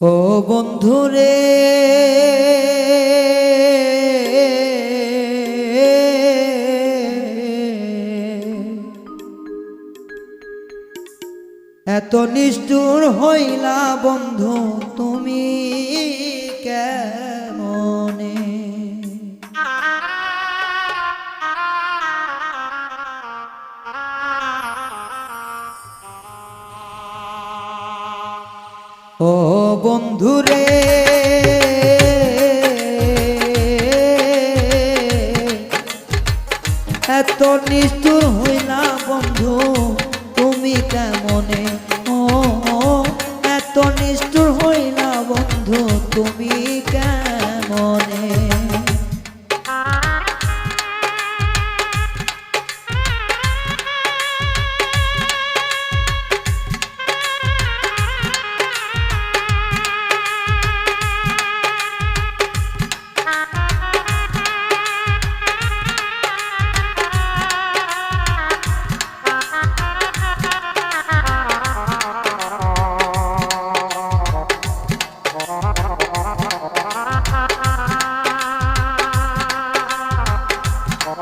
ও বন্ধুরে এত নিষ্ঠুর হইলা বন্ধু তুমি কেমনে ও বন্ধুরে এত নিষ্ঠুর হইলা বন্ধু তুমি কেমনে চান্দি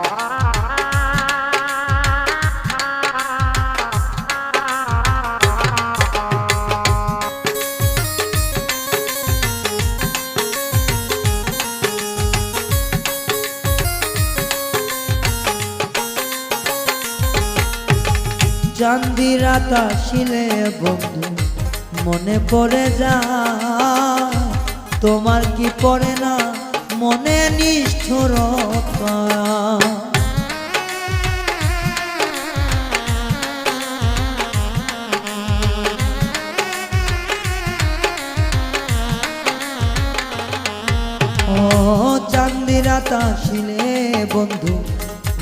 রাত আসিলে বন্ধু মনে পড়ে যা তোমার কি পড়ে না? মনে নিষ্ঠুরতা। ও চান্দি রাত আসিলে বন্ধু,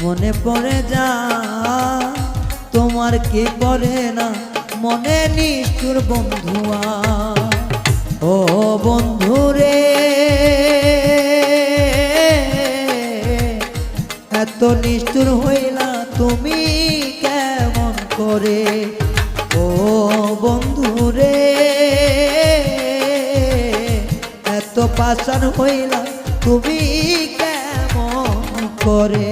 মনে পড়ে যা। তোমার কি পড়ে না? মনে নিষ্ঠুর বন্ধুয়া। ও বন্ধু এত নিষ্ঠুর হইলা তুমি কেমন করে? ও বন্ধু রে, এত পাশান হইলা তুমি কেমন করে?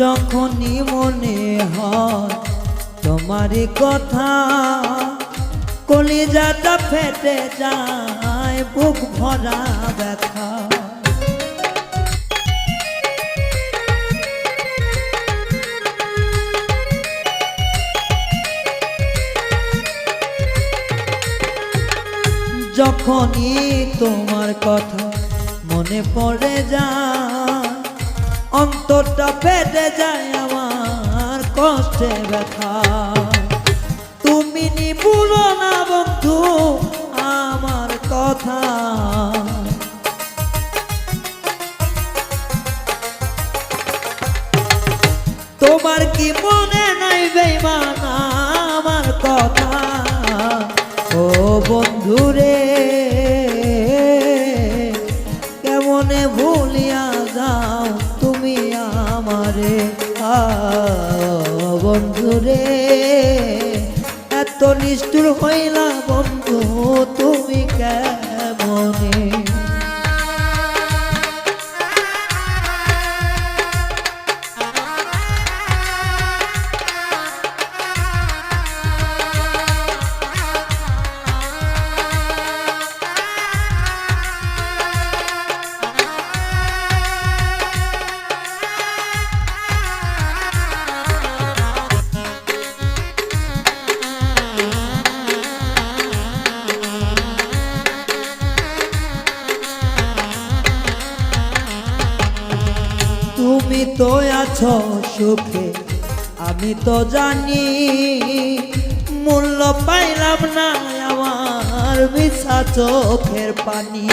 যখনই মনে হয় তোমারই কথা, কলিজাটা ফেটে যায়, বুক ভরা ব্যথা। যখনই তোমার কথা মনে পড়ে যায় অন্তরটা ফেটে যায় আমার কষ্টে ব্যথা। তুমি নিপুলো না বন্ধু আমার কথা। তোমার কি মনে নাই বেমান আমার কথা। ও বন্ধু আমারে বন্ধুরে বন্ধু রে এত নিষ্ঠুর হইলা বন্ধু তুমি কেমনে? তুমি তো আছো সুখে, আমি তো জানি মূল্য পাইলাম না আমার মিশা চোখের পানি।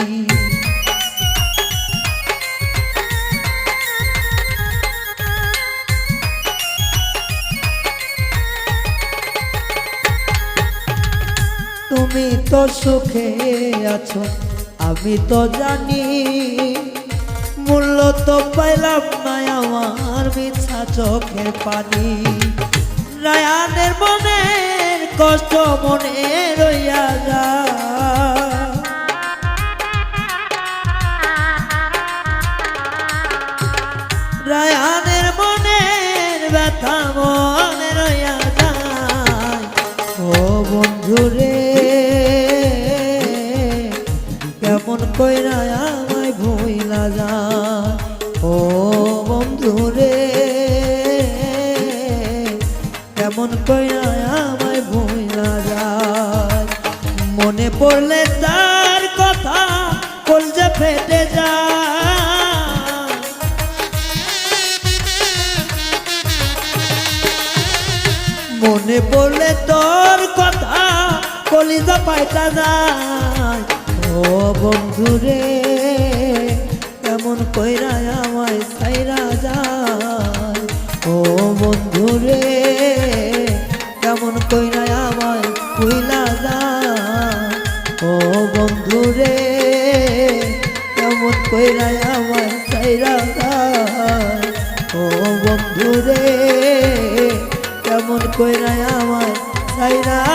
তুমি তো সুখে আছো, আমি তো জানি মূল্য তো পাইলাম না আমার মিছা চোখের পানি। রায়ানের মনের কষ্ট মনে রইয়া যা রায়ানের মনের ব্যথা মনে রইয়া যায়। ও বন্ধু রে কেমন কইরা কেমন কইরা আমায় ভুইলা যায়? মনে পড়লে তার কথা কলজে ফেটে যায়। মনে পড়লে তোর কথা কলিজা পাইতা যায়। ও বন্ধু রে কেমন কইরা আমায় সাইরা কইরা আমার সাইরা